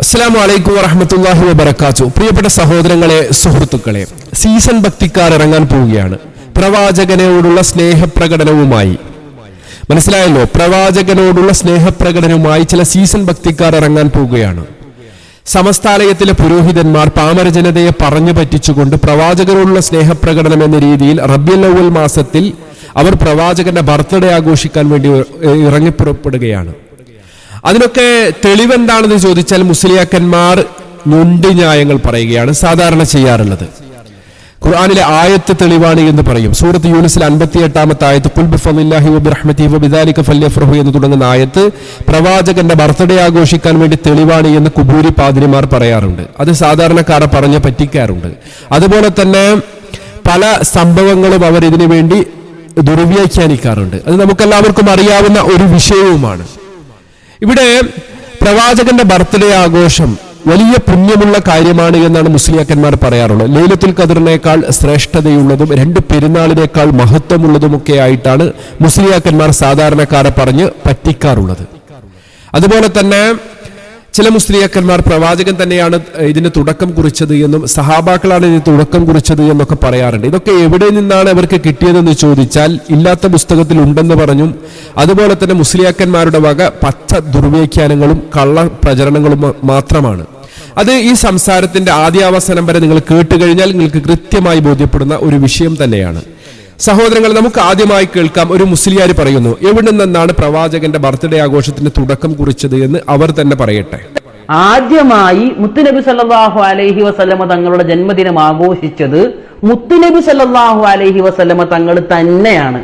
അസ്സാം വലൈക്കും വറഹമത്തല്ലാഹി വബർക്കാച്ചു പ്രിയപ്പെട്ട സഹോദരങ്ങളെ സുഹൃത്തുക്കളെ സീസൺ ഭക്തിക്കാർ ഇറങ്ങാൻ പോവുകയാണ്. പ്രവാചകനോടുള്ള സ്നേഹപ്രകടനവുമായി. മനസ്സിലായല്ലോ? പ്രവാചകനോടുള്ള സ്നേഹപ്രകടനവുമായി ചില സീസൺ ഭക്തിക്കാർ ഇറങ്ങാൻ പോവുകയാണ്. സമസ്താലയത്തിലെ പുരോഹിതന്മാർ പാമര ജനതയെ പറഞ്ഞു പറ്റിച്ചുകൊണ്ട് പ്രവാചകരോടുള്ള സ്നേഹപ്രകടനം എന്ന രീതിയിൽ റബ്യൽ മാസത്തിൽ അവർ പ്രവാചകന്റെ ബർത്ത്ഡേ ആഘോഷിക്കാൻ വേണ്ടി ഇറങ്ങിപ്പുറപ്പെടുകയാണ്. അതിനൊക്കെ തെളിവെന്താണെന്ന് ചോദിച്ചാൽ മുസ്ലിയാക്കന്മാർ മുണ്ടി ന്യായങ്ങൾ പറയുകയാണ് സാധാരണ ചെയ്യാറുള്ളത്. ഖുർആാനിലെ ആയത്ത് തെളിവാണ് എന്ന് പറയും. സൂറത്ത് യൂണിസിൽ അൻപത്തി എട്ടാമത്തെ ആയത്ത് കുൽ ബിഫളില്ലാഹി വബിറഹ്മതി വബിദാലിക ഫല്യഫ്റഹു എന്ന് തുടങ്ങുന്ന ആയത്ത് പ്രവാചകന്റെ ബർത്ത്ഡേ ആഘോഷിക്കാൻ വേണ്ടി തെളിവാണ് എന്ന് കുബൂരി പാതിരിമാർ പറയാറുണ്ട്. അത് സാധാരണക്കാരെ പറഞ്ഞ് പറ്റിക്കാറുണ്ട്. അതുപോലെ തന്നെ പല സംഭവങ്ങളും അവർ ഇതിനു വേണ്ടി ദുർവ്യാഖ്യാനിക്കാറുണ്ട്. അത് നമുക്കെല്ലാവർക്കും അറിയാവുന്ന ഒരു വിഷയവുമാണ്. ഇവിടെ പ്രവാചകന്റെ ബർത്ത്ഡേ ആഘോഷം വലിയ പുണ്യമുള്ള കാര്യമാണ് എന്നാണ് മുസ്ലിയാക്കന്മാർ പറയാറുള്ളത്. ലൈലത്തുൽ കതിറിനേക്കാൾ ശ്രേഷ്ഠതയുള്ളതും രണ്ട് പെരുന്നാളിനേക്കാൾ മഹത്വമുള്ളതുമൊക്കെ ആയിട്ടാണ് മുസ്ലിയാക്കന്മാർ സാധാരണക്കാരെ പറഞ്ഞ് പറ്റിക്കാറുള്ളത്. അതുപോലെ തന്നെ ചില മുസ്ലിയാക്കന്മാർ പ്രവാചകൻ തന്നെയാണ് ഇതിന് തുടക്കം കുറിച്ചത് എന്നും സഹാബാക്കളാണ് ഇതിന് തുടക്കം കുറിച്ചത് എന്നൊക്കെ പറയാറുണ്ട്. ഇതൊക്കെ എവിടെ നിന്നാണ് അവർക്ക് കിട്ടിയതെന്ന് ചോദിച്ചാൽ ഇല്ലാത്ത പുസ്തകത്തിൽ ഉണ്ടെന്ന് പറഞ്ഞും അതുപോലെ തന്നെ മുസ്ലിയാക്കന്മാരുടെ വക പച്ച ദുർവ്യാഖ്യാനങ്ങളും കള്ള പ്രചരണങ്ങളും മാത്രമാണ്. അത് ഈ സംസാരത്തിന്റെ ആദ്യാവസാനം വരെ നിങ്ങൾ കേട്ടുകഴിഞ്ഞാൽ നിങ്ങൾക്ക് കൃത്യമായി ബോധ്യപ്പെടുന്ന ഒരു വിഷയം തന്നെയാണ്. സഹോദരങ്ങൾ നമുക്ക് ആദ്യമായി കേൾക്കാം. ഒരു മുസ്ലിയാർ പറയുന്നു എവിടെ നിന്നാണ് പ്രവാചകന്റെ ബർത്ത്ഡേ ആഘോഷത്തിന് തുടക്കം കുറിച്ചത് എന്ന് അവർ തന്നെ പറയട്ടെ. ആദ്യമായി മുത്തുനബി സല്ലാഹു അലൈഹി വസല്ലമ തങ്ങളുടെ ജന്മദിനം ആഘോഷിച്ചത് മുത്തുനബി സല്ലാഹു അലൈഹി വസല്ലമ തങ്ങൾ തന്നെയാണ്.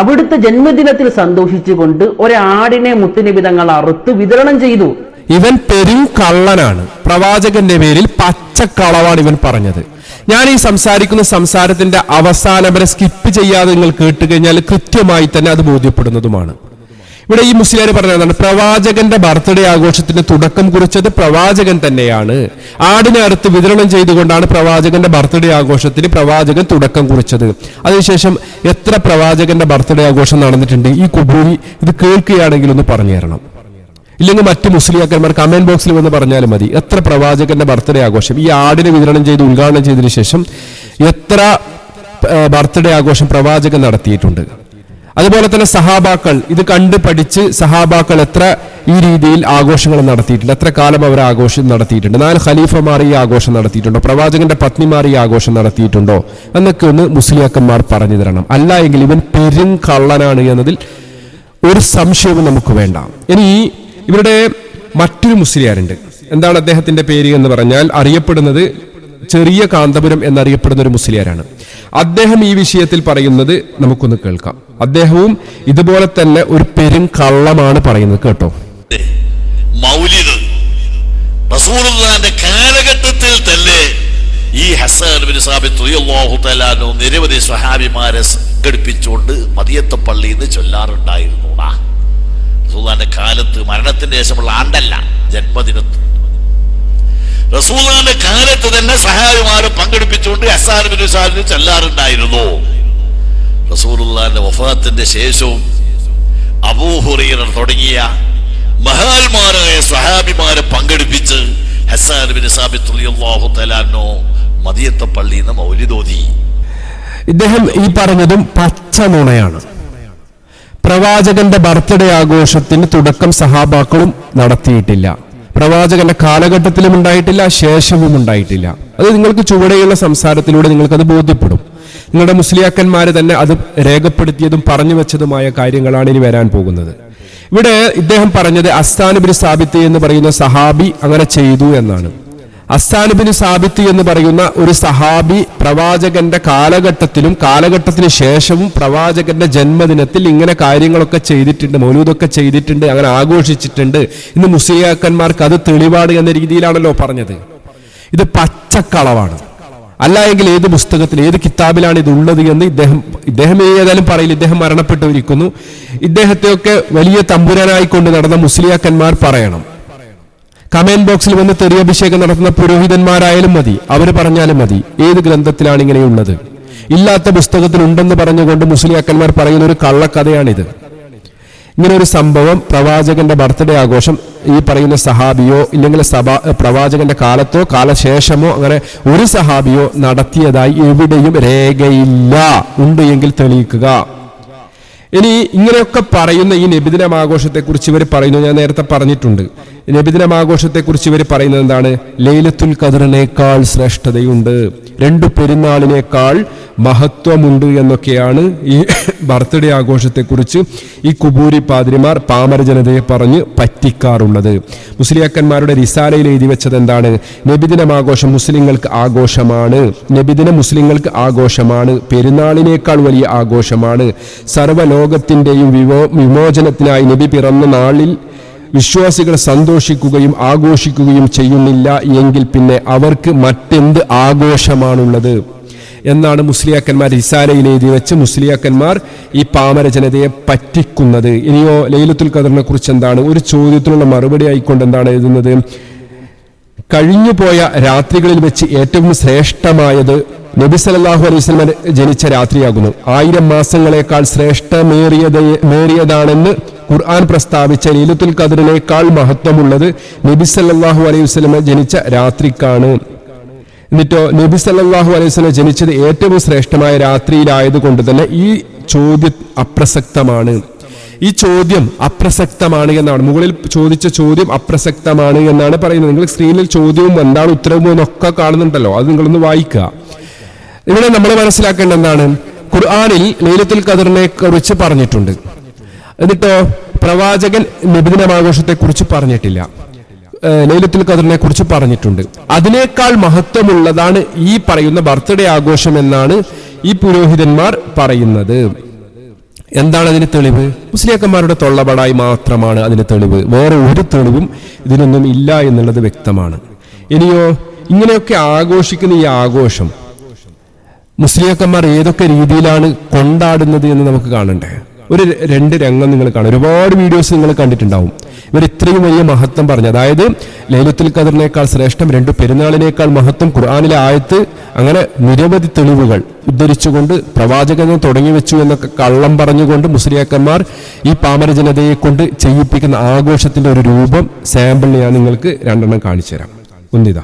അവിടുത്തെ ജന്മദിനത്തിൽ സന്തോഷിച്ചുകൊണ്ട് ഒരാടിനെ മുത്തുനബി തങ്ങൾ അറുത്ത് വിതരണം ചെയ്തു. ഇവൻ പെരും കള്ളനാണ്. പ്രവാചകന്റെ പേരിൽ പച്ചക്കളവാണ് ഇവൻ പറഞ്ഞത്. ഞാൻ ഈ സംസാരിക്കുന്ന സംസാരത്തിന്റെ അവസാനം വരെ സ്കിപ്പ് ചെയ്യാതെ നിങ്ങൾ കേട്ട് കഴിഞ്ഞാൽ കൃത്യമായി തന്നെ അത് ബോധ്യപ്പെടുന്നതുമാണ്. ഇവിടെ ഈ മുസ്ലിയാർ പറഞ്ഞതാണ് പ്രവാചകന്റെ ബർത്ത്ഡേ ആഘോഷത്തിന് തുടക്കം കുറിച്ചത് പ്രവാചകൻ തന്നെയാണ്. ആടിനെ അറുത്ത് വിതരണം ചെയ്തുകൊണ്ടാണ് പ്രവാചകന്റെ ബർത്ത്ഡേ ആഘോഷത്തിന് പ്രവാചകൻ തുടക്കം കുറിച്ചത്. അതിനുശേഷം എത്ര പ്രവാചകന്റെ ബർത്ത്ഡേ ആഘോഷം നടന്നിട്ടുണ്ട്? ഈ കുബൂരി ഇത് കേൾക്കുകയാണെങ്കിൽ ഒന്ന് പറഞ്ഞു തരണം ഇല്ലെങ്കിൽ മറ്റ് മുസ്ലിയാക്കന്മാർ കമന്റ് ബോക്സിൽ വന്ന് പറഞ്ഞാലും മതി. എത്ര പ്രവാചകന്റെ ബർത്ത്ഡേ ആഘോഷം. ഈ ആടിനെ വിതരണം ചെയ്ത് ഉദ്ഘാടനം ചെയ്തതിനു ശേഷം എത്ര ബർത്ത്ഡേ ആഘോഷം പ്രവാചകൻ നടത്തിയിട്ടുണ്ട്. അതുപോലെ തന്നെ സഹാബാക്കൾ ഇത് കണ്ട് പഠിച്ച് സഹാബാക്കൾ എത്ര ഈ രീതിയിൽ ആഘോഷങ്ങൾ നടത്തിയിട്ടുണ്ട്. എത്ര കാലം അവർ ആഘോഷം നടത്തിയിട്ടുണ്ട്. നാല് ഖലീഫമാർ ഈ ആഘോഷം നടത്തിയിട്ടുണ്ടോ? പ്രവാചകന്റെ പത്നിമാർ ഈ ആഘോഷം നടത്തിയിട്ടുണ്ടോ? എന്നൊക്കെ ഒന്ന് മുസ്ലിയാക്കന്മാർ പറഞ്ഞു തരണം. അല്ല എങ്കിൽ ഇവൻ പെരും കള്ളനാണ് എന്നതിൽ ഒരു സംശയവും നമുക്ക് വേണ്ട. ഇനി ഇവരുടെ മറ്റൊരു മുസ്ലിയാരുണ്ട്. എന്താണ് അദ്ദേഹത്തിന്റെ പേര് എന്ന് പറഞ്ഞാൽ അറിയപ്പെടുന്നത് ചെറിയ കാന്തപുരം എന്നറിയപ്പെടുന്ന ഒരു മുസ്ലിയാരാണ്. അദ്ദേഹം ഈ വിഷയത്തിൽ പറയുന്നത് നമുക്കൊന്ന് കേൾക്കാം. അദ്ദേഹവും ഇതുപോലെ തന്നെ ഒരു പെരും കള്ളമാണ് പറയുന്നത് കേട്ടോ. മൗലിദ് റസൂലുള്ളാന്റെ കാലഘട്ടത്തിൽ തന്നെ ഈ ഹസൻ നിരവധി സ്വഹാബിമാരെ സംഘടിപ്പിച്ചുകൊണ്ട് മദിയത്തെ പള്ളിയിൽ നിന്ന് ചൊല്ലാറുണ്ടായിരുന്നു. റസൂലുള്ളാന്റെ കാലത്ത് മരണത്തിന് ശേഷമുള്ള ആണ്ടല്ല ജന്മദിനത്ത്. റസൂലുള്ളാന്റെ കാലത്ത് തന്നെ സഹാബിമാരെ പങ്കെടുപ്പിച്ചുകൊണ്ട് സാബിത്ത് ചൊല്ലാറുണ്ടായിരുന്നു. റസൂലുള്ളാന്റെ വഫാത്തിന്റെ ശേഷവും അബൂഹുറൈറ തുടങ്ങിയ മഹാന്മാരായ സഹാബിമാരെ പങ്കെടുപ്പിച്ച് ഹസാൻ ബിൻ സാബിത്ത് നിന്ന് മൗലിദോതി ഇദ്ദേഹം ഈ പറഞ്ഞതും പച്ച നുണയാണ് പ്രവാചകന്റെ ബർത്ത്ഡേ ആഘോഷത്തിന് തുടക്കം സഹാബാക്കളും നടത്തിയിട്ടില്ല. പ്രവാചകന്റെ കാലഘട്ടത്തിലും ഉണ്ടായിട്ടില്ല ശേഷവും ഉണ്ടായിട്ടില്ല. അത് നിങ്ങൾക്ക് ചുവടെയുള്ള സംസാരത്തിലൂടെ നിങ്ങൾക്കത് ബോധ്യപ്പെടും. നിങ്ങളുടെ മുസ്ലിയാക്കന്മാര് തന്നെ അത് രേഖപ്പെടുത്തിയതും പറഞ്ഞു വെച്ചതുമായ കാര്യങ്ങളാണ് ഇനി വരാൻ പോകുന്നത്. ഇവിടെ ഇദ്ദേഹം പറഞ്ഞത് അസ്താനുബിൻ സാബിത്ത് എന്ന് പറയുന്ന സഹാബി അങ്ങനെ ചെയ്തു എന്നാണ്. അസ്താനുബിന് സാബിത്ത് എന്ന് പറയുന്ന ഒരു സഹാബി പ്രവാചകന്റെ കാലഘട്ടത്തിലും കാലഘട്ടത്തിന് ശേഷവും പ്രവാചകന്റെ ജന്മദിനത്തിൽ ഇങ്ങനെ കാര്യങ്ങളൊക്കെ ചെയ്തിട്ടുണ്ട് മൗലൂദൊക്കെ ചെയ്തിട്ടുണ്ട് അങ്ങനെ ആഘോഷിച്ചിട്ടുണ്ട്. ഇന്ന് മുസ്ലിയാക്കന്മാർക്ക് അത് തെളിവാണ് എന്ന രീതിയിലാണല്ലോ പറഞ്ഞത്. ഇത് പച്ചക്കളവാണ്. അല്ല എങ്കിൽ ഏത് പുസ്തകത്തിൽ ഏത് കിതാബിലാണ് ഇത് ഉള്ളത് എന്ന് ഇദ്ദേഹം ഇദ്ദേഹം ഏതായാലും പറയില്ല. ഇദ്ദേഹം മരണപ്പെട്ടിരിക്കുന്നു ഇദ്ദേഹത്തെയൊക്കെ വലിയ തമ്പുരാനായി കൊണ്ട് നടന്ന മുസ്ലിയാക്കന്മാർ പറയണം. കമന്റ് ബോക്സിൽ വന്ന് തെറിയഭിഷേകം നടത്തുന്ന പുരോഹിതന്മാരായാലും മതി അവർ പറഞ്ഞാലും മതി ഏത് ഗ്രന്ഥത്തിലാണ് ഇങ്ങനെയുള്ളത് ഇല്ലാത്ത പുസ്തകത്തിൽ ഉണ്ടെന്ന് പറഞ്ഞുകൊണ്ട് മുസ്ലിയാക്കന്മാർ പറയുന്ന ഒരു കള്ളക്കഥയാണിത്. ഇങ്ങനെ ഒരു സംഭവം പ്രവാചകന്റെ ബർത്ത്ഡേ ആഘോഷം ഈ പറയുന്ന സഹാബിയോ ഇല്ലെങ്കിൽ സഭാ പ്രവാചകന്റെ കാലത്തോ കാലശേഷമോ അങ്ങനെ ഒരു സഹാബിയോ നടത്തിയതായി എവിടെയും രേഖയില്ല. ഉണ്ട് എങ്കിൽ തെളിയിക്കുക. ഇനി ഇങ്ങനെയൊക്കെ പറയുന്ന ഈ നബിദിനം ആഘോഷത്തെക്കുറിച്ച് ഇവർ പറയുന്നു ഞാൻ നേരത്തെ പറഞ്ഞിട്ടുണ്ട്. നബിദിനം ആഘോഷത്തെക്കുറിച്ച് ഇവർ പറയുന്നത് എന്താണ്? ലൈലത്തുൽ കദറിനേക്കാൾ ശ്രേഷ്ഠതയുണ്ട്. രണ്ടു പെരുന്നാളിനേക്കാൾ മഹത്വമുണ്ട് എന്നൊക്കെയാണ് ഈ ബർത്ത്ഡേ ആഘോഷത്തെക്കുറിച്ച് ഈ കുബൂരി പാതിരിമാർ പാമര ജനതയെ പറഞ്ഞ് പറ്റിക്കാറുള്ളത്. മുസ്ലിയാക്കന്മാരുടെ റിസാലയിൽ എഴുതി വെച്ചത് എന്താണ്? നബിദിനം ആഘോഷം മുസ്ലിങ്ങൾക്ക് ആഘോഷമാണ്. നബിദിനം മുസ്ലിങ്ങൾക്ക് ആഘോഷമാണ്. പെരുന്നാളിനേക്കാൾ വലിയ ആഘോഷമാണ്. സർവലോകത്തിന്റെയും വിമോ വിമോചനത്തിനായി നബി പിറന്ന നാളിൽ വിശ്വാസികൾ സന്തോഷിക്കുകയും ആഘോഷിക്കുകയും ചെയ്യുന്നില്ല എങ്കിൽ പിന്നെ അവർക്ക് മറ്റെന്ത് ആഘോഷമാണുള്ളത്? എന്നാണ് മുസ്ലിയാക്കന്മാർ ഇസാലയിൽ എഴുതി വെച്ച് മുസ്ലിയാക്കന്മാർ ഈ പാമര ജനതയെ പറ്റിക്കുന്നത്. ഇനിയോ ലൈലത്തുൽ ഖദറിനെ കുറിച്ച് എന്താണ്? ഒരു ചോദ്യത്തിനുള്ള മറുപടി ആയിക്കൊണ്ട് എന്താണ് എഴുതുന്നത്? കഴിഞ്ഞുപോയ രാത്രികളിൽ വെച്ച് ഏറ്റവും ശ്രേഷ്ഠമായത് നബി സലല്ലാഹു അലൈഹി വസല്ലം ജനിച്ച രാത്രിയാകുന്നു. ആയിരം മാസങ്ങളെക്കാൾ ശ്രേഷ്ഠമേറിയത് മേറിയതാണെന്ന് ഖുർആൻ പ്രസ്താവിച്ച ലീലത്തുൽ ഖദറിനേക്കാൾ മഹത്വമുള്ളത് നബി സല്ലാഹു അലൈഹി വസ്ലമെ ജനിച്ച രാത്രിക്കാണ്. എന്നിട്ടോ നബി സല്ലാഹു അലൈഹി വസല്ലം ജനിച്ചത് ഏറ്റവും ശ്രേഷ്ഠമായ രാത്രിയിലായതുകൊണ്ട് തന്നെ ഈ ചോദ്യം അപ്രസക്തമാണ്. ഈ ചോദ്യം അപ്രസക്തമാണ് എന്നാണ്. മുകളിൽ ചോദിച്ച ചോദ്യം അപ്രസക്തമാണ് എന്നാണ് പറയുന്നത്. നിങ്ങൾ സ്ക്രീനിൽ ചോദ്യവും എന്താണ് ഉത്തരവും എന്നൊക്കെ കാണുന്നുണ്ടല്ലോ. അത് നിങ്ങളൊന്ന് വായിക്കുക. ഇവിടെ നമ്മൾ മനസ്സിലാക്കേണ്ട എന്താണ്? ഖുർആാനിൽ ലൈലത്തുൽ ഖദറിനെ കുറിച്ച് പറഞ്ഞിട്ടുണ്ട്. എന്നിട്ടോ പ്രവാചകൻ നിബിദിനമാഘോഷത്തെ കുറിച്ച് പറഞ്ഞിട്ടില്ല. ലൈലത്തിൽ ലൈലത്തുൽ ഖദറിനെ കുറിച്ച് പറഞ്ഞിട്ടുണ്ട്. അതിനേക്കാൾ മഹത്വമുള്ളതാണ് ഈ പറയുന്ന ബർത്ത്ഡേ ആഘോഷം എന്നാണ് ഈ പുരോഹിതന്മാർ പറയുന്നത്. എന്താണ് അതിന് തെളിവ്? മുസ്ലിയാക്കന്മാരുടെ തൊള്ളപടായി മാത്രമാണ് അതിന് തെളിവ്. വേറെ ഒരു തെളിവും ഇതിനൊന്നും ഇല്ല എന്നുള്ളത് വ്യക്തമാണ്. ഇനിയോ ഇങ്ങനെയൊക്കെ ആഘോഷിക്കുന്ന ഈ ആഘോഷം മുസ്ലിയാക്കന്മാർ ഏതൊക്കെ രീതിയിലാണ് കൊണ്ടാടുന്നത് എന്ന് നമുക്ക് കാണണ്ടേ? ഒരു രണ്ട് രംഗം നിങ്ങൾ കാണും. ഒരുപാട് വീഡിയോസ് നിങ്ങൾ കണ്ടിട്ടുണ്ടാവും. ഇവർ ഇത്രയും വലിയ മഹത്വം പറഞ്ഞു. അതായത് ലൈലത്തുൽ ഖദറിനേക്കാൾ ശ്രേഷ്ഠം രണ്ട് പെരുന്നാളിനേക്കാൾ മഹത്വം ഖുർആാനിലെ ആയത്ത് അങ്ങനെ നിരവധി തെളിവുകൾ ഉദ്ധരിച്ചുകൊണ്ട് പ്രവാചകനെ തുടങ്ങി വെച്ചു എന്നൊക്കെ കള്ളം പറഞ്ഞുകൊണ്ട് മുസ്ലിയാക്കന്മാർ ഈ പാമര ജനതയെ കൊണ്ട് ചെയ്യിപ്പിക്കുന്ന ആഘോഷത്തിന്റെ ഒരു രൂപം സാമ്പിൾ ഞാൻ നിങ്ങൾക്ക് രണ്ടെണ്ണം കാണിച്ചു തരാം ഒന്നിതാ.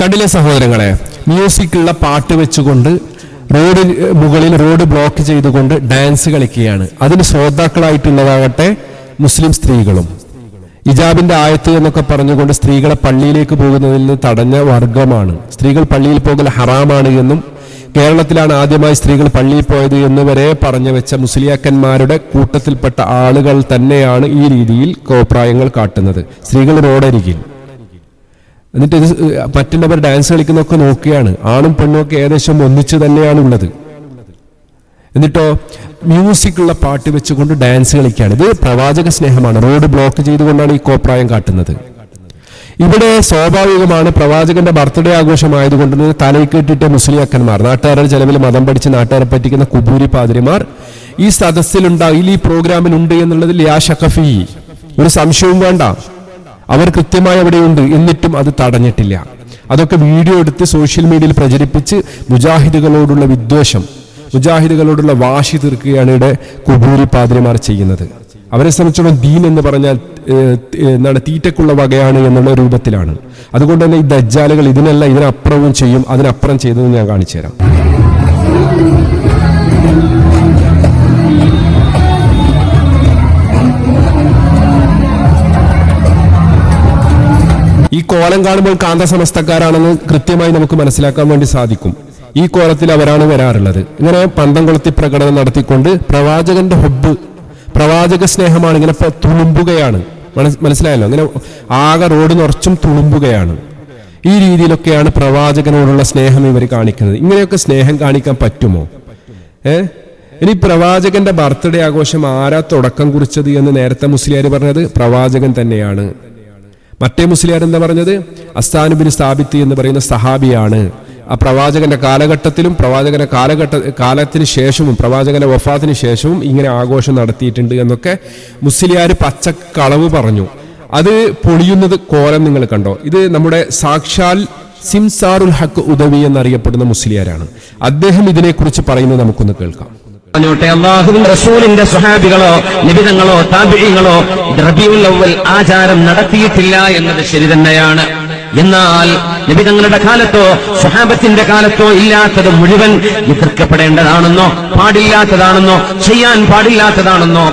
കണ്ടില്ലേ സഹോദരങ്ങളെ? മ്യൂസിക്കുള്ള പാട്ട് വെച്ചുകൊണ്ട് റോഡ് മുകളിൽ റോഡ് ബ്ലോക്ക് ചെയ്തുകൊണ്ട് ഡാൻസ് കളിക്കുകയാണ്. അതിന് ശ്രോതാക്കളായിട്ടുള്ളതാകട്ടെ മുസ്ലിം സ്ത്രീകളും. ഇജാബിന്റെ ആയത്ത് എന്നൊക്കെ പറഞ്ഞുകൊണ്ട് സ്ത്രീകളെ പള്ളിയിലേക്ക് പോകുന്നതിൽ നിന്ന് തടഞ്ഞ വർഗമാണ് സ്ത്രീകൾ പള്ളിയിൽ പോകൽ ഹറാമാണ് എന്നും കേരളത്തിലാണ് ആദ്യമായി സ്ത്രീകൾ പള്ളിയിൽ പോയത് എന്ന് വരെ പറഞ്ഞു വെച്ച മുസ്ലിയാക്കന്മാരുടെ കൂട്ടത്തിൽപ്പെട്ട ആളുകൾ തന്നെയാണ് ഈ രീതിയിൽ കോപ്രായങ്ങൾ കാട്ടുന്നത്. സ്ത്രീകൾ റോഡരികിൽ. എന്നിട്ട് ഇത് മറ്റുള്ളവർ ഡാൻസ് കളിക്കുന്നൊക്കെ നോക്കുകയാണ്. ആണും പെണ്ണും ഒക്കെ ഏകദേശം ഒന്നിച്ചു തന്നെയാണ് ഉള്ളത്. എന്നിട്ടോ മ്യൂസിക്കുള്ള പാട്ട് വെച്ചുകൊണ്ട് ഡാൻസ് കളിക്കുകയാണ്. ഇത് പ്രവാചക സ്നേഹമാണ്. റോഡ് ബ്ലോക്ക് ചെയ്തുകൊണ്ടാണ് ഈ കോപ്രായം കാട്ടുന്നത്. ഇവിടെ സ്വാഭാവികമാണ് പ്രവാചകന്റെ ബർത്ത്ഡേ ആഘോഷമായതുകൊണ്ട് തലയിൽ മുസ്ലിം മുസ്ലിയാക്കന്മാർ നാട്ടുകാരുടെ ചെലവിൽ മതം പഠിച്ച് നാട്ടുകാരെ പറ്റിക്കുന്ന കുബൂരി പാതിരിമാർ ഈ സദസ്സിലുണ്ടായി ഈ പ്രോഗ്രാമിലുണ്ട് എന്നുള്ളതിൽ യാ ഷക്കഫി ഒരു സംശയവും വേണ്ട. അവർ കൃത്യമായി അവിടെയുണ്ട്. എന്നിട്ടും അത് തടഞ്ഞിട്ടില്ല. അതൊക്കെ വീഡിയോ എടുത്ത് സോഷ്യൽ മീഡിയയിൽ പ്രചരിപ്പിച്ച് മുജാഹിദുകളോടുള്ള വിദ്വേഷം മുജാഹിദുകളോടുള്ള വാശി തീർക്കുകയാണ് ഇവിടെ കുബൂരി പാതിരിമാർ ചെയ്യുന്നത്. അവരെ സംബന്ധിച്ചിടത്തോളം ദീൻ എന്ന് പറഞ്ഞാൽ എന്താണ് തീറ്റക്കുള്ള വകയാണ് എന്നുള്ള രൂപത്തിലാണ്. അതുകൊണ്ട് തന്നെ ഈ ദജ്ജാലുകൾ ഇതിനല്ല ഇതിനപ്പുറവും ചെയ്യും അതിനപ്പുറം ചെയ്തത് ഞാൻ കാണിച്ചു തരാം ഈ കോലം കാണുമ്പോൾ കാന്ത സമസ്തക്കാരാണെന്ന് കൃത്യമായി നമുക്ക് മനസ്സിലാക്കാൻ വേണ്ടി സാധിക്കും. ഈ കോലത്തിൽ അവരാണ് വരാറുള്ളത്. ഇങ്ങനെ പന്തം കൊളുത്തി പ്രകടനം നടത്തിക്കൊണ്ട് പ്രവാചകന്റെ ഹൊബ് പ്രവാചക സ്നേഹമാണ് ഇങ്ങനെ തുളുമ്പുകയാണ്. മനസ്സിലായല്ലോ? അങ്ങനെ ആകെ റോഡ് നിറച്ചും തുളുമ്പുകയാണ്. ഈ രീതിയിലൊക്കെയാണ് പ്രവാചകനോടുള്ള സ്നേഹം ഇവർ കാണിക്കുന്നത്. ഇങ്ങനെയൊക്കെ സ്നേഹം കാണിക്കാൻ പറ്റുമോ? ഏ? ഇനി പ്രവാചകന്റെ ബർത്ത്ഡേ ആഘോഷം ആരാ തുടക്കം കുറിച്ചത് എന്ന് നേരത്തെ മുസ്ലിയാർ പറഞ്ഞത് പ്രവാചകൻ തന്നെയാണ്. മറ്റേ മുസ്ലിയാർ എന്താ പറഞ്ഞത്? അസ്താനുബിൻ സ്ഥാപിത്തി എന്ന് പറയുന്ന സഹാബിയാണ്. ആ പ്രവാചകന്റെ കാലഘട്ടത്തിലും പ്രവാചകന്റെ കാലഘട്ട കാലത്തിന് ശേഷവും പ്രവാചകന്റെ വഫാത്തിന് ശേഷവും ഇങ്ങനെ ആഘോഷം നടത്തിയിട്ടുണ്ട് എന്നൊക്കെ മുസ്ലിയാർ പച്ചക്കളവ് പറഞ്ഞു. അത് പൊളിയുന്നത് കോലം നിങ്ങൾ കണ്ടോ? ഇത് നമ്മുടെ സാക്ഷാൽ സിംസാറുൽ ഹക്ക് ഉദവി എന്നറിയപ്പെടുന്ന മുസ്ലിയാരാണ്. അദ്ദേഹം ഇതിനെക്കുറിച്ച് പറയുന്നത് നമുക്കൊന്ന് കേൾക്കാം. പറഞ്ഞോട്ടെ അള്ളാഹുവിൻ റസൂലിന്റെ സ്വഹാബികളോ നിബിതങ്ങളോ താപിഴികളോ റബിയുൽ അവൽ ആചാരം നടത്തിയിട്ടില്ല എന്നത് ശരി തന്നെയാണ്. എന്നാൽ നിബിതങ്ങളുടെ കാലത്തോ സ്വഹാബത്തിന്റെ കാലത്തോ ഇല്ലാത്തത് മുഴുവൻ എതിർക്കപ്പെടേണ്ടതാണെന്നോ പാടില്ലാത്തതാണെന്നോ ചെയ്യാൻ പാടില്ലാത്തതാണെന്നോ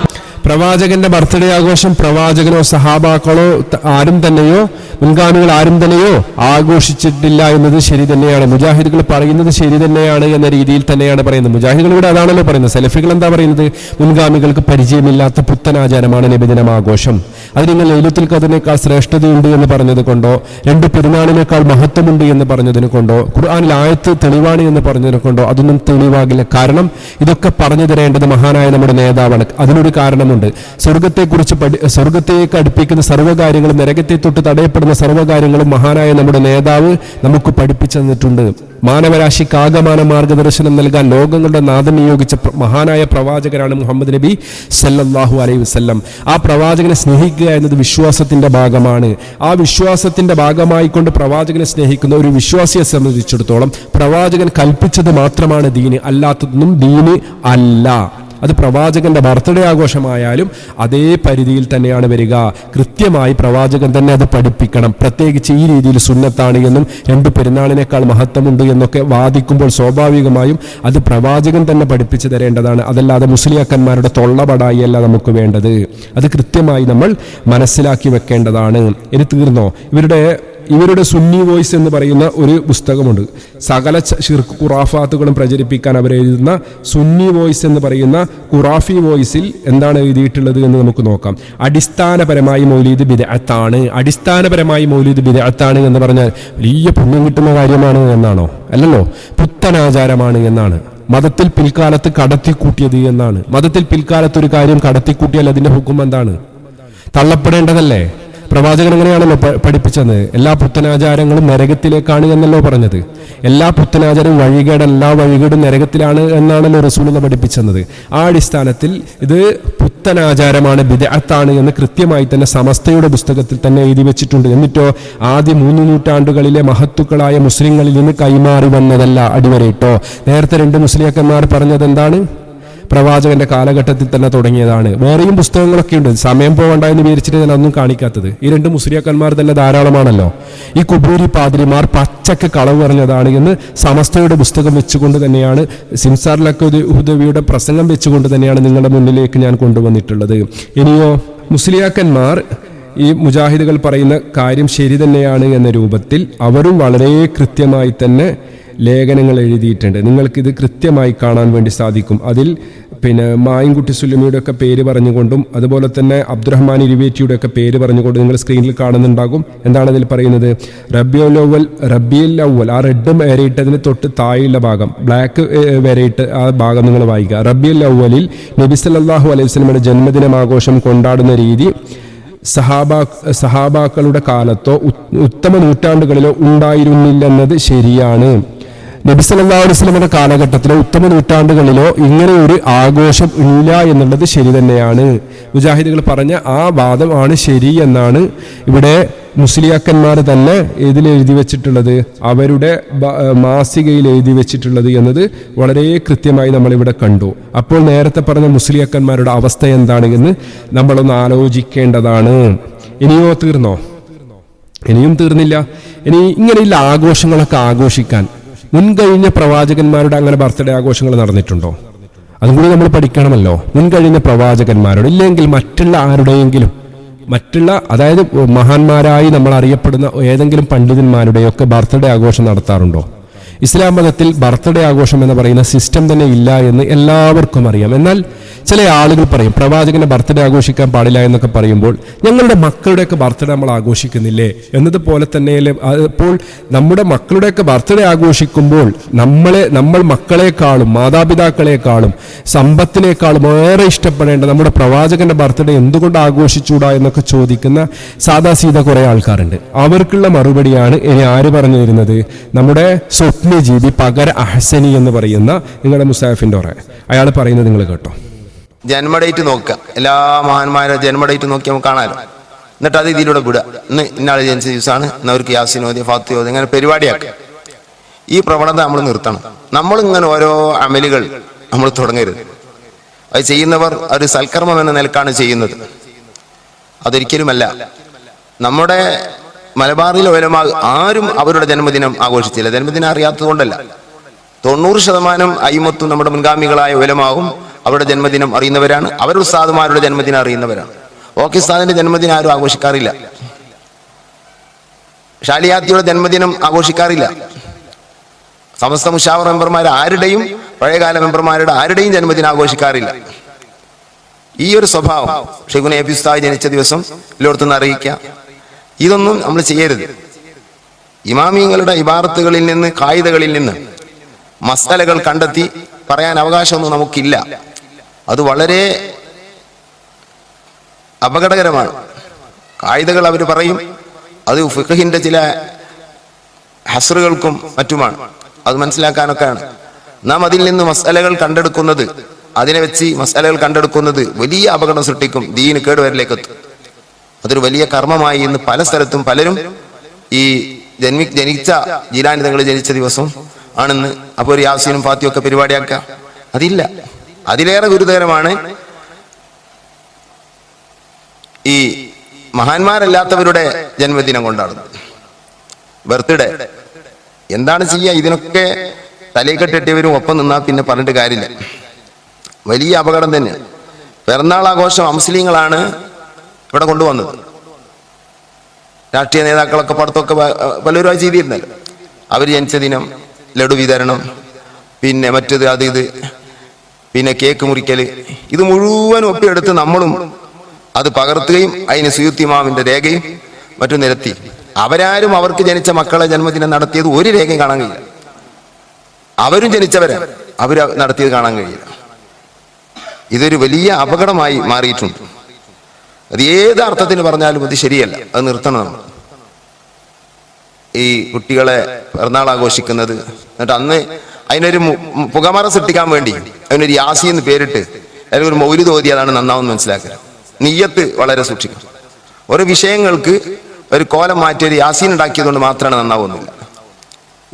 പ്രവാചകന്റെ ബർത്ത്ഡേ ആഘോഷം പ്രവാചകനോ സഹാബാക്കളോ ആരും തന്നെയോ മുൻഗാമികൾ ആരും തന്നെയോ ആഘോഷിച്ചിട്ടില്ല എന്നത് ശരി തന്നെയാണ്. മുജാഹിദുകൾ പറയുന്നത് ശരി തന്നെയാണ് എന്ന രീതിയിൽ തന്നെയാണ് പറയുന്നത്. മുജാഹിദുകൾ ഇവിടെ അതാണല്ലോ പറയുന്നത്. സെലഫികൾ എന്താ പറയുന്നത്? മുൻഗാമികൾക്ക് പരിചയമില്ലാത്ത പുത്തനാചാരമാണ് നബിദിനം ആഘോഷം. അത് നിങ്ങൾ ലൈലത്തിൽ കഥനേക്കാൾ ശ്രേഷ്ഠതയുണ്ട് എന്ന് പറഞ്ഞത് കൊണ്ടോ രണ്ട് പെരുന്നാളിനേക്കാൾ മഹത്വമുണ്ട് എന്ന് പറഞ്ഞതിന് കൊണ്ടോ ഖുർആാനിൽ ആയത്ത് തെളിവാണ് എന്ന് പറഞ്ഞതിനെ കൊണ്ടോ അതൊന്നും തെളിവാകില്ല. കാരണം ഇതൊക്കെ പറഞ്ഞു തരേണ്ടത് മഹാനായ നമ്മുടെ നേതാവാണ്. അതിനൊരു കാരണമുണ്ട്. സ്വർഗത്തെക്കുറിച്ച് പഠി സ്വർഗത്തേക്ക് അടുപ്പിക്കുന്ന സർവകാര്യങ്ങളും നരകത്തെ തൊട്ട് തടയപ്പെടുന്ന സർവകാര്യങ്ങളും മഹാനായ നമ്മുടെ നേതാവ് നമുക്ക് പഠിപ്പിച്ചു തന്നിട്ടുണ്ട്. മാനവരാശിക്ക് ആകമാന മാർഗദർശനം നൽകാൻ ലോകങ്ങളുടെ നാഥൻ നിയോഗിച്ച മഹാനായ പ്രവാചകരാണ് മുഹമ്മദ് നബി സല്ലല്ലാഹു അലൈഹി വസല്ലം. ആ പ്രവാചകനെ സ്നേഹിക്കുക എന്നത് വിശ്വാസത്തിന്റെ ഭാഗമാണ്. ആ വിശ്വാസത്തിന്റെ ഭാഗമായിക്കൊണ്ട് പ്രവാചകനെ സ്നേഹിക്കുന്ന ഒരു വിശ്വാസിയെ സംബന്ധിച്ചിടത്തോളം പ്രവാചകൻ കൽപ്പിച്ചത് മാത്രമാണ് ദീന് അല്ലാത്തതൊന്നും ദീന് അല്ല. അത് പ്രവാചകന്റെ ബർത്ത്ഡേ ആഘോഷമായാലും അതേ പരിധിയിൽ തന്നെയാണ് വരിക. കൃത്യമായി പ്രവാചകൻ തന്നെ അത് പഠിപ്പിക്കണം. പ്രത്യേകിച്ച് ഈ രീതിയിൽ സുന്നത്താണ് എന്നും രണ്ട് പെരുന്നാളിനേക്കാൾ മഹത്വമുണ്ട് എന്നൊക്കെ വാദിക്കുമ്പോൾ സ്വാഭാവികമായും അത് പ്രവാചകൻ തന്നെ പഠിപ്പിച്ചു തരേണ്ടതാണ്. അതല്ലാതെ മുസ്ലിയാക്കന്മാരുടെ തൊള്ളപടായി അല്ല നമുക്ക് വേണ്ടത്. അത് കൃത്യമായി നമ്മൾ മനസ്സിലാക്കി വെക്കേണ്ടതാണ്. ഇനി തീർന്നോ? ഇവരുടെ ഇവരുടെ സുന്നി വോയിസ് എന്ന് പറയുന്ന ഒരു പുസ്തകമുണ്ട്. സകല ഷിർക്ക് ഖുറാഫാത്തുകളും പ്രചരിപ്പിക്കാൻ അവരെഴുതുന്ന സുന്നി വോയിസ് എന്ന് പറയുന്ന ഖുറാഫി വോയിസിൽ എന്താണ് എഴുതിയിട്ടുള്ളത് എന്ന് നമുക്ക് നോക്കാം. അടിസ്ഥാനപരമായി മൗലീദ് ബിദഅത്താണ്. അടിസ്ഥാനപരമായി മൗലീദ് ബിദഅത്താണ് എന്ന് പറഞ്ഞാൽ വലിയ പുണ്യം കിട്ടുന്ന കാര്യമാണ് എന്നാണോ? അല്ലല്ലോ? പുത്തനാചാരമാണ് എന്നാണ്. മതത്തിൽ പിൽക്കാലത്ത് കടത്തിക്കൂട്ടിയത് എന്നാണ്. മതത്തിൽ പിൽക്കാലത്ത് ഒരു കാര്യം കടത്തിക്കൂട്ടിയാൽ അതിന്റെ ഹുക്കും എന്താണ്? തള്ളപ്പെടേണ്ടതല്ലേ? പ്രവാചകൻ അങ്ങനെയാണല്ലോ പഠിപ്പിച്ചത്? എല്ലാ പുത്തനാചാരങ്ങളും നരകത്തിലേക്കാണ് എന്നല്ലോ പറഞ്ഞത്. എല്ലാ പുത്തനാചാരവും വഴികേട് എല്ലാ വഴികേടും നരകത്തിലാണ് എന്നാണല്ലോ റസൂലുള്ള പഠിപ്പിച്ചത്. ആ അടിസ്ഥാനത്തിൽ ഇത് പുത്തനാചാരമാണ് ബിദഅത്താണ് എന്ന് കൃത്യമായി തന്നെ സമസ്തയുടെ പുസ്തകത്തിൽ തന്നെ എഴുതി വെച്ചിട്ടുണ്ട്. എന്നിട്ടോ ആദ്യ മൂന്ന് നൂറ്റാണ്ടുകളിലെ മഹത്തുക്കളായ മുസ്ലിങ്ങളിൽ നിന്ന് കൈമാറി വന്നതല്ല അടിവരയിട്ടോ? നേരത്തെ രണ്ട് മുസ്ലിയാക്കന്മാർ പറഞ്ഞത് എന്താണ് പ്രവാചകന്റെ കാലഘട്ടത്തിൽ തന്നെ തുടങ്ങിയതാണ്. വേറെയും പുസ്തകങ്ങളൊക്കെ ഉണ്ട്. സമയം പോകണ്ട എന്ന് വിചാരിച്ചിട്ട് ഞാൻ അതൊന്നും കാണിക്കാത്തത്. ഈ രണ്ട് മുസ്ലിയാക്കന്മാർ തന്നെ ധാരാളമാണല്ലോ. ഈ കുബൂരി പാതിരിമാർ പച്ചക്ക് കളവ് പറഞ്ഞതാണ് എന്ന് സമസ്തയുടെ പുസ്തകം വെച്ചുകൊണ്ട് തന്നെയാണ് സിംസാറിലൊക്കെ ഹുദവിയുടെ പ്രസംഗം വെച്ചുകൊണ്ട് തന്നെയാണ് നിങ്ങളുടെ മുന്നിലേക്ക് ഞാൻ കൊണ്ടുവന്നിട്ടുള്ളത്. ഇനിയോ മുസ്ലിയാക്കന്മാർ ഈ മുജാഹിദുകൾ പറയുന്ന കാര്യം ശരി തന്നെയാണ് എന്ന രൂപത്തിൽ അവരും വളരെ കൃത്യമായി തന്നെ ലേഖനങ്ങൾ എഴുതിയിട്ടുണ്ട്. നിങ്ങൾക്കിത് കൃത്യമായി കാണാൻ വേണ്ടി സാധിക്കും. അതിൽ പിന്നെ മായൻകുട്ടി സുലമിയുടെ ഒക്കെ പേര് പറഞ്ഞുകൊണ്ടും അതുപോലെ തന്നെ അബ്ദുറഹ്മാൻ ഇരുവേറ്റിയുടെ ഒക്കെ പേര് പറഞ്ഞുകൊണ്ട് നിങ്ങൾ സ്ക്രീനിൽ കാണുന്നുണ്ടാകും. എന്താണ് അതിൽ പറയുന്നത്? റബിയുൽ റബ്ബിയൽ ലവൽ ആ റെഡ് വരയിട്ടതിന് തൊട്ട് താഴെയുള്ള ഭാഗം ബ്ലാക്ക് വരയിട്ട് ആ ഭാഗം നിങ്ങൾ വായിക്കുക. റബ്ബിയൽ അവലിൽ നബി സല്ലല്ലാഹു അലൈഹി സ്വലമിയുടെ ജന്മദിനം ആഘോഷം കൊണ്ടാടുന്ന രീതി സഹാബാ സഹാബാക്കളുടെ കാലത്തോ ഉത്തമ നൂറ്റാണ്ടുകളിലോ ഉണ്ടായിരുന്നില്ലെന്നത് ശരിയാണ്. നബി സല്ലല്ലാഹു അലൈഹി വസല്ലമയുടെ കാലഘട്ടത്തിലോ ഉത്തമ നൂറ്റാണ്ടുകളിലോ ഇങ്ങനെ ഒരു ആഘോഷം ഇല്ല എന്നുള്ളത് ശരി തന്നെയാണ്. മുജാഹിദുകൾ പറഞ്ഞ ആ വാദമാണ് ശരി എന്നാണ് ഇവിടെ മുസ്ലിയാക്കന്മാർ തന്നെ ഇതിൽ എഴുതി വെച്ചിട്ടുള്ളത്. അവരുടെ മാസികയിൽ എഴുതി വെച്ചിട്ടുള്ളത് എന്നത് വളരെ കൃത്യമായി നമ്മളിവിടെ കണ്ടു. അപ്പോൾ നേരത്തെ പറഞ്ഞ മുസ്ലിയാക്കന്മാരുടെ അവസ്ഥ എന്താണ് എന്ന് നമ്മളൊന്ന് ആലോചിക്കേണ്ടതാണ്. ഇനിയോ തീർന്നോ? ഇനിയും തീർന്നില്ല. ഇനി ഇങ്ങനെയുള്ള ആഘോഷങ്ങളൊക്കെ ആഘോഷിക്കാൻ മുൻകഴിഞ്ഞ പ്രവാചകന്മാരുടെ അങ്ങനെ ബർത്ത്ഡേ ആഘോഷങ്ങൾ നടന്നിട്ടുണ്ടോ? അതും കൂടി നമ്മൾ പഠിക്കണമല്ലോ. മുൻകഴിഞ്ഞ പ്രവാചകന്മാരോട് ഇല്ലെങ്കിൽ മറ്റുള്ള ആരുടെയെങ്കിലും മറ്റുള്ള അതായത് മഹാന്മാരായി നമ്മൾ അറിയപ്പെടുന്ന ഏതെങ്കിലും പണ്ഡിതന്മാരുടെയൊക്കെ ബർത്ത്ഡേ ആഘോഷം നടത്താറുണ്ടോ? ഇസ്ലാം മതത്തിൽ ബർത്ത്ഡേ ആഘോഷം എന്ന് പറയുന്ന സിസ്റ്റം തന്നെ ഇല്ല എന്ന് എല്ലാവർക്കും അറിയാം. എന്നാൽ ചില ആളുകൾ പറയും പ്രവാചകന്റെ ബർത്ത്ഡേ ആഘോഷിക്കാൻ പാടില്ല എന്നൊക്കെ പറയുമ്പോൾ ഞങ്ങളുടെ മക്കളുടെയൊക്കെ ബർത്ത്ഡേ നമ്മൾ ആഘോഷിക്കുന്നില്ലേ? എന്നതുപോലെ തന്നെ അപ്പോൾ നമ്മുടെ മക്കളുടെയൊക്കെ ബർത്ത്ഡേ ആഘോഷിക്കുമ്പോൾ നമ്മളെ നമ്മൾ മക്കളെക്കാളും മാതാപിതാക്കളെക്കാളും സമ്പത്തിനേക്കാളും ഏറെ ഇഷ്ടപ്പെടേണ്ട നമ്മുടെ പ്രവാചകന്റെ ബർത്ത്ഡേ എന്തുകൊണ്ട് ആഘോഷിച്ചൂടാ എന്നൊക്കെ ചോദിക്കുന്ന സാദാ സീത കുറേ ആൾക്കാരുണ്ട്. അവർക്കുള്ള മറുപടിയാണ് ഇനി ആര് പറഞ്ഞു തരുന്നത്? നമ്മുടെ സ്വപ്നജീവി പകര അഹസനി എന്ന് പറയുന്ന നിങ്ങളുടെ മുസ്താഫിന്റെ ഒറ അയാൾ പറയുന്നത് നിങ്ങൾ കേട്ടോ. ജന്മഡേറ്റ് നോക്കുക. എല്ലാ മഹാന്മാരുടെ ജന്മഡേറ്റ് നോക്കി നമുക്ക് കാണാമല്ലോ എന്നിട്ട് അത് ഇതിലൂടെ വിടുക. ഇന്ന് ഇന്നാൾ ജനിച്ച ദിവസമാണ്. ഇന്ന് അവർക്ക് യാസിനോദി ഫാത്തിയോദി ഇങ്ങനെ പരിപാടിയാക്കുക. ഈ പ്രവണത നമ്മൾ നിർത്തണം. നമ്മൾ ഇങ്ങനെ ഓരോ അമലുകൾ നമ്മൾ തുടങ്ങരുത്. അത് ചെയ്യുന്നവർ ഒരു സൽക്കർമ്മം എന്ന നിലക്കാണ് ചെയ്യുന്നത്. അതൊരിക്കലുമല്ല. നമ്മുടെ മലബാറിലെ ഒലമാ ആരും അവരുടെ ജന്മദിനം ആഘോഷിച്ചില്ല. ജന്മദിനം അറിയാത്തതുകൊണ്ടല്ല. തൊണ്ണൂറ് ശതമാനം അയിമത്തും നമ്മുടെ മുൻഗാമികളായ ഒലമാവും അവരുടെ ജന്മദിനം അറിയുന്നവരാണ്. അവരുടെ ഉസ്താദുമാരുടെ ജന്മദിനം അറിയുന്നവരാണ്. ഓക്കെ ജന്മദിനം ആരും ആഘോഷിക്കാറില്ല. ഷാലിയാത്തിയുടെ ജന്മദിനം ആഘോഷിക്കാറില്ല. സമസ്ത മുഷാവർ മെമ്പർമാർ ആരുടെയും പഴയകാല മെമ്പർമാരുടെ ആരുടെയും ജന്മദിനം ആഘോഷിക്കാറില്ല. ഈ ഒരു സ്വഭാവം ഷെഖുന എ പി ഉസ്താദ് ജനിച്ച ദിവസം എല്ലായിടത്തുനിന്ന് അറിയിക്കുക ഇതൊന്നും നമ്മൾ ചെയ്യരുത്. ഇമാമിയങ്ങളുടെ ഇബാറത്തുകളിൽ നിന്ന് കായികകളിൽ നിന്ന് മസലകൾ കണ്ടെത്തി പറയാൻ അവകാശമൊന്നും നമുക്കില്ല. അത് വളരെ അപകടകരമാണ്. കായികകൾ അവർ പറയും അത് ഫിഖഹിന്റെ ചില ഹസറുകൾക്കും മറ്റുമാണ്. അത് മനസ്സിലാക്കാനൊക്കെയാണ്. നാം അതിൽ നിന്ന് മസാലകൾ കണ്ടെടുക്കുന്നത് അതിനെ വെച്ച് മസാലകൾ കണ്ടെടുക്കുന്നത് വലിയ അപകടം സൃഷ്ടിക്കും ദീന് കേടുവരിലേക്ക് അതൊരു വലിയ കർമ്മമായി ഇന്ന് പല സ്ഥലത്തും പലരും ഈ ജന്മി ജനിച്ച ജീലാനി ജനിച്ച ദിവസം ആണെന്ന് അപ്പോൾ ഒരു യാസീനും ഫാത്തിയും ഒക്കെ പരിപാടിയാക്കുക അതില്ല. അതിലേറെ ഗുരുതരമാണ് ഈ മഹാന്മാരല്ലാത്തവരുടെ ജന്മദിനം കൊണ്ടാടുന്നത്. ബർത്ത്ഡേ. എന്താണ് ചെയ്യുക ഇതിനൊക്കെ തലയിക്കെട്ടിട്ടിയവരും ഒപ്പം നിന്നാൽ പിന്നെ പറഞ്ഞിട്ട് കാര്യമില്ല. വലിയ അപകടം തന്നെ. പിറന്നാൾ ആഘോഷം അമുസ്ലിങ്ങളാണ് ഇവിടെ കൊണ്ടുവന്നത്. രാഷ്ട്രീയ നേതാക്കളൊക്കെ പടത്തൊക്കെ പലരുമായി ചെയ്തിരുന്നല്ലോ അവർ ജനിച്ച ദിനം ലഡു വിതരണം പിന്നെ മറ്റത് അത് ഇത് പിന്നെ കേക്ക് മുറിക്കൽ ഇത് മുഴുവൻ ഒപ്പിയെടുത്ത് നമ്മളും അത് പകർത്തുകയും അതിന് സുയുത്തിമാവിന്റെ രേഖയും മറ്റും നിരത്തി. അവരാരും അവർക്ക് ജനിച്ച മക്കളെ ജന്മദിനം നടത്തിയത് ഒരു രേഖയും കാണാൻ കഴിയില്ല. അവരും ജനിച്ചവരെ. അവർ നടത്തിയത് കാണാൻ കഴിയില്ല. ഇതൊരു വലിയ അപകടമായി മാറിയിട്ടുണ്ട്. അത് ഏത് അർത്ഥത്തിന് പറഞ്ഞാലും അത് ശരിയല്ല. അത് നിർത്തണം നമ്മൾ ഈ കുട്ടികളെ പിറന്നാൾ ആഘോഷിക്കുന്നത്. എന്നിട്ട് അന്ന് അതിനൊരു പുകമറ സൃഷ്ടിക്കാൻ വേണ്ടി അതിനൊരു യാസി എന്ന് പേരിട്ട് അല്ലെങ്കിൽ ഒരു മൗലിത് ഓതിയതാണ് നന്നാവും മനസ്സിലാക്കുക നീയത്ത് വളരെ സൂക്ഷിക്കണം. ഓരോ വിഷയങ്ങൾക്ക് ഒരു കോലം മാറ്റി ഒരു യാസീൻ ഉണ്ടാക്കിയതുകൊണ്ട് മാത്രമാണ് നന്നാവുന്നില്ല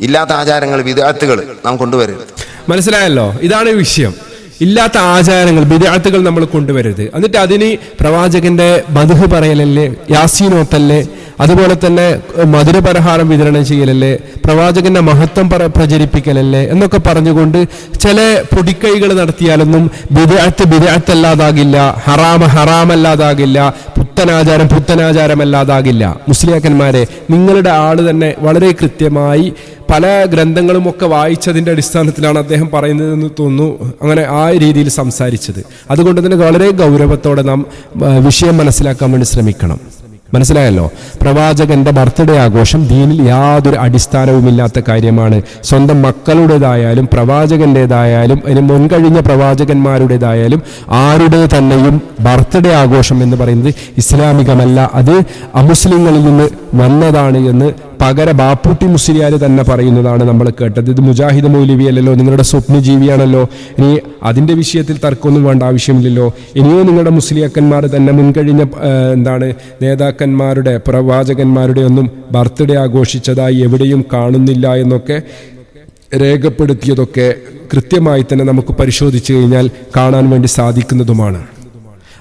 ഇല്ലാത്ത ആചാരങ്ങൾ വിദാത്തുകൾ നാം കൊണ്ടുവരരുത്. മനസ്സിലായല്ലോ? ഇതാണ് വിഷയം. ഇല്ലാത്ത ആചാരങ്ങൾ വിദ്യാർത്ഥികൾ നമ്മൾ കൊണ്ടുവരരുത്. എന്നിട്ട് അതിന് പ്രവാചകന്റെ മധുഹ് പറയലല്ലേ യാസീനോത്തല്ലേ അതുപോലെ തന്നെ മധുരപരഹാരം വിതരണം ചെയ്യലല്ലേ പ്രവാചകന്റെ മഹത്വം പറ പ്രചരിപ്പിക്കലല്ലേ എന്നൊക്കെ പറഞ്ഞുകൊണ്ട് ചില പൊടിക്കൈകൾ നടത്തിയാലൊന്നും ബിദാത്ത് വിദ്യാർത്ഥല്ലാതാകില്ല ഹറാമ ഹറാമല്ലാതാകില്ല പുത്തനാചാരം പുത്തനാചാരമല്ലാതാകില്ല. മുസ്ലിയാക്കന്മാരെ നിങ്ങളുടെ ആൾ തന്നെ വളരെ കൃത്യമായി പല ഗ്രന്ഥങ്ങളും ഒക്കെ വായിച്ചതിന്റെ അടിസ്ഥാനത്തിലാണ് അദ്ദേഹം പറയുന്നതെന്ന് തോന്നുന്നു അങ്ങനെ ആ രീതിയിൽ സംസാരിച്ചത്. അതുകൊണ്ട് തന്നെ വളരെ ഗൗരവത്തോടെ നാം വിഷയം മനസ്സിലാക്കാൻ വേണ്ടി ശ്രമിക്കണം. മനസ്സിലായല്ലോ? പ്രവാചകന്റെ ബർത്ത്ഡേ ആഘോഷം ദീനിൽ യാതൊരു അടിസ്ഥാനവുമില്ലാത്ത കാര്യമാണ്. സ്വന്തം മക്കളുടേതായാലും പ്രവാചകന്റേതായാലും അതിന് മുൻകഴിഞ്ഞ പ്രവാചകന്മാരുടേതായാലും ആരുടെ തന്നെയും ബർത്ത്ഡേ ആഘോഷം എന്ന് പറയുന്നത് ഇസ്ലാമികമല്ല. അത് അമുസ്ലിങ്ങളിൽ നിന്ന് വന്നതാണ് എന്ന് പകര ബാപ്പുട്ടി മുസ്ലിയാർ തന്നെ പറയുന്നതാണ് നമ്മൾ കേട്ടത്. ഇത് മുജാഹിദ് മൗലവി അല്ലല്ലോ നിങ്ങളുടെ സ്വപ്നജീവിയാണല്ലോ. ഇനി അതിന്റെ വിഷയത്തിൽ തർക്കമൊന്നും വേണ്ട ആവശ്യമില്ലല്ലോ. ഇനിയോ നിങ്ങളുടെ മുസ്ലിയാക്കന്മാർ തന്നെ മുൻകഴിഞ്ഞ എന്താണ് നേതാക്കന്മാരുടെ പ്രവാചകന്മാരുടെ ഒന്നും ബർത്ത്ഡേ ആഘോഷിച്ചതായി എവിടെയും കാണുന്നില്ല എന്നൊക്കെ രേഖപ്പെടുത്തിയതൊക്കെ കൃത്യമായി തന്നെ നമുക്ക് പരിശോധിച്ചു കഴിഞ്ഞാൽ കാണാൻ വേണ്ടി സാധിക്കുന്നതുമാണ്.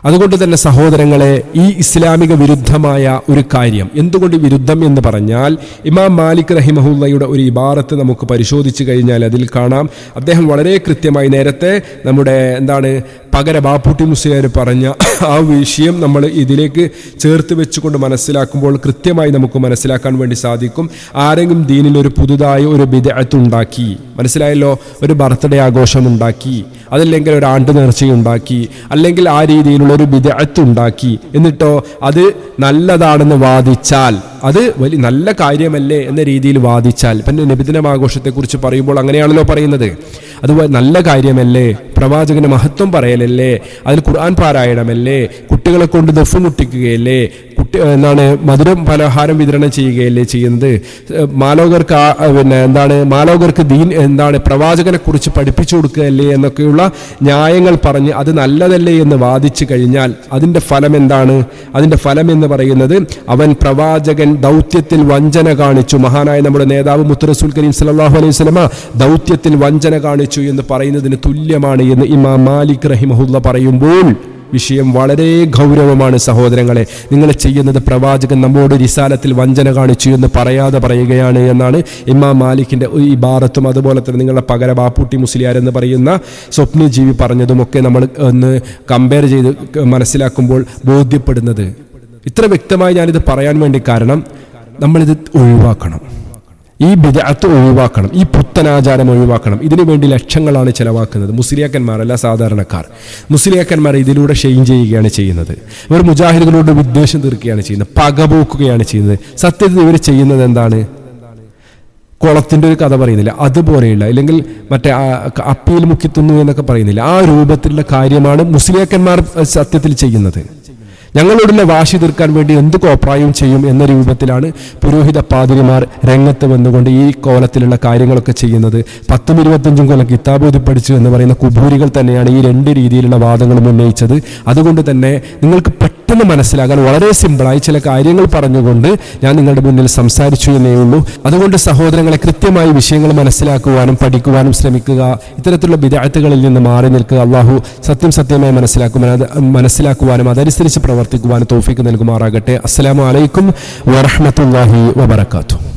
അതുകൊണ്ട് തന്നെ സഹോദരങ്ങളെ ഈ ഇസ്ലാമിക വിരുദ്ധമായ ഒരു കാര്യം എന്തുകൊണ്ട് വിരുദ്ധം എന്ന് പറഞ്ഞാൽ ഇമാം മാലിക് റഹിമഹുല്ലയുടെ ഒരു ഇബാറത്ത് നമുക്ക് പരിശോധിച്ച് കഴിഞ്ഞാൽ അതിൽ കാണാം. അദ്ദേഹം വളരെ കൃത്യമായി നേരത്തെ നമ്മുടെ എന്താണ് പകര ബാപ്പൂട്ടി മുസ്ലിയാർ പറഞ്ഞ ആ വിഷയം നമ്മൾ ഇതിലേക്ക് ചേർത്ത് വെച്ചുകൊണ്ട് മനസ്സിലാക്കുമ്പോൾ കൃത്യമായി നമുക്ക് മനസ്സിലാക്കാൻ വേണ്ടി സാധിക്കും. ആരെങ്കിലും ദീനിൽ ഒരു പുതുതായി ഒരു വിദഗ്ധുണ്ടാക്കി മനസ്സിലായല്ലോ? ഒരു ബർത്ത്ഡേ ആഘോഷം ഉണ്ടാക്കി അതല്ലെങ്കിൽ ഒരു ആണ്ട് നേർച്ചയുണ്ടാക്കി അല്ലെങ്കിൽ ആ രീതിയിലുള്ള ഒരു വിദഗ്ധുണ്ടാക്കി എന്നിട്ടോ അത് നല്ലതാണെന്ന് വാദിച്ചാൽ അത് വലിയ നല്ല കാര്യമല്ലേ എന്ന രീതിയിൽ വാദിച്ചാൽ. പിന്നെ നബിദിനം ആഘോഷത്തെക്കുറിച്ച് പറയുമ്പോൾ അങ്ങനെയാണല്ലോ പറയുന്നത്. അത് നല്ല കാര്യമല്ലേ? പ്രവാചകന് മഹത്വം പറയലല്ലേ? അതിൽ ഖുർആൻ പാരായണമല്ലേ? കുട്ടികളെ കൊണ്ട് ദഫ് മുട്ടിക്കുകയല്ലേ? കുട്ടി എന്താണ് മധുരം പലഹാരം വിതരണം ചെയ്യുകയല്ലേ ചെയ്യുന്നത്? മാലോകർക്ക് പിന്നെ എന്താണ് മാലോകർക്ക് ദീൻ എന്താണ് പ്രവാചകനെ കുറിച്ച് പഠിപ്പിച്ചു കൊടുക്കുകയല്ലേ എന്നൊക്കെയുള്ള ന്യായങ്ങൾ പറഞ്ഞ് അത് നല്ലതല്ലേ എന്ന് വാദിച്ചു കഴിഞ്ഞാൽ അതിന്റെ ഫലം എന്താണ്? അതിന്റെ ഫലം എന്ന് പറയുന്നത് അവൻ പ്രവാചകൻ ദൗത്യത്തിൽ വഞ്ചന കാണിച്ചു. മഹാനായ നമ്മുടെ നേതാവ് മുത്തറസുൽ കരീം സലാഹു അലൈഹി സ്വലമ ദൗത്യത്തിൽ വഞ്ചന കാണിച്ചു എന്ന് പറയുന്നതിന് തുല്യമാണ് എന്ന് ഇമാം മാലിക് റഹിമഹുല്ല പറയുമ്പോൾ വിഷയം വളരെ ഗൗരവമാണ് സഹോദരങ്ങളെ. നിങ്ങൾ ചെയ്യുന്നത് പ്രവാചകൻ നമ്മോട് റിസാലത്തിൽ വഞ്ചന കാണിച്ചു എന്ന് പറയാതെ പറയുകയാണ് എന്നാണ് ഇമാം മാലിക്കിന്റെ ഈ ഭാരത്തും അതുപോലെ തന്നെ നിങ്ങളുടെ പകര ബാപ്പൂട്ടി മുസ്ലിയാർ എന്ന് പറയുന്ന സ്വപ്നജീവി പറഞ്ഞതുമൊക്കെ നമ്മൾ ഒന്ന് കമ്പയർ ചെയ്ത് മനസ്സിലാക്കുമ്പോൾ ബോധ്യപ്പെടുന്നത്. ഇത്ര വ്യക്തമായി ഞാനിത് പറയാൻ വേണ്ടി കാരണം നമ്മളിത് ഒഴിവാക്കണം. ഈ ബിദഅത്ത് ഒഴിവാക്കണം ഈ പുത്തനാചാരം ഒഴിവാക്കണം. ഇതിനു വേണ്ടി ലക്ഷങ്ങളാണ് ചിലവാക്കുന്നത്. മുസ്ലിയാക്കന്മാരല്ല സാധാരണക്കാർ. മുസ്ലിയാക്കന്മാർ ഇതിലൂടെ ഷെയിൻ ചെയ്യുകയാണ് ചെയ്യുന്നത്. ഇവർ മുജാഹിദുകളോട് വിദ്വേഷം തീർക്കുകയാണ് ചെയ്യുന്നത്. പകപോക്കുകയാണ് ചെയ്യുന്നത്. സത്യത്തിൽ ഇവർ ചെയ്യുന്നത് എന്താണ്? കുളത്തിന്റെ ഒരു കഥ പറയുന്നില്ല. അതുപോലെയുള്ള അല്ലെങ്കിൽ മറ്റേ അപ്പിയിൽ മുക്കിത്തുന്നു എന്നൊക്കെ പറയുന്നില്ല. ആ രൂപത്തിലുള്ള കാര്യമാണ് മുസ്ലിയാക്കന്മാർ സത്യത്തിൽ ചെയ്യുന്നത്. ഞങ്ങളോടുള്ള വാശി തീർക്കാൻ വേണ്ടി എന്ത് കോപ്രായം ചെയ്യും എന്ന രൂപത്തിലാണ് പുരോഹിത പാതിരിമാർ രംഗത്ത് വന്നുകൊണ്ട് ഈ കോലത്തിലുള്ള കാര്യങ്ങളൊക്കെ ചെയ്യുന്നത്. പത്തും ഇരുപത്തഞ്ചും കൊല്ലം കിതാബോധി പഠിച്ചു എന്ന് പറയുന്ന കുബൂരികൾ തന്നെയാണ് ഈ രണ്ട് രീതിയിലുള്ള വാദങ്ങളും ഉന്നയിച്ചത്. അതുകൊണ്ട് തന്നെ നിങ്ങൾക്ക് പെട്ടെന്ന് മനസ്സിലാകാൻ വളരെ സിമ്പിളായി ചില കാര്യങ്ങൾ പറഞ്ഞുകൊണ്ട് ഞാൻ നിങ്ങളുടെ മുന്നിൽ സംസാരിച്ചു എന്നേ ഉള്ളൂ. അതുകൊണ്ട് സഹോദരങ്ങളെ കൃത്യമായി വിഷയങ്ങൾ മനസ്സിലാക്കുവാനും പഠിക്കുവാനും ശ്രമിക്കുക. ഇത്തരത്തിലുള്ള വിദ്യാർത്ഥികളിൽ നിന്ന് മാറി നിൽക്കുക. അള്ളാഹു സത്യം സത്യമായി മനസ്സിലാക്കുവാൻ അത് മനസ്സിലാക്കുവാനും അതനുസരിച്ച് പ്രവർത്തിക്കുവാനും തോഫിക്ക് നൽകുമാറാകട്ടെ. അസ്സാം വലൈക്കും വറഹ്മത്തുള്ളാഹി വബറകാതുഹു.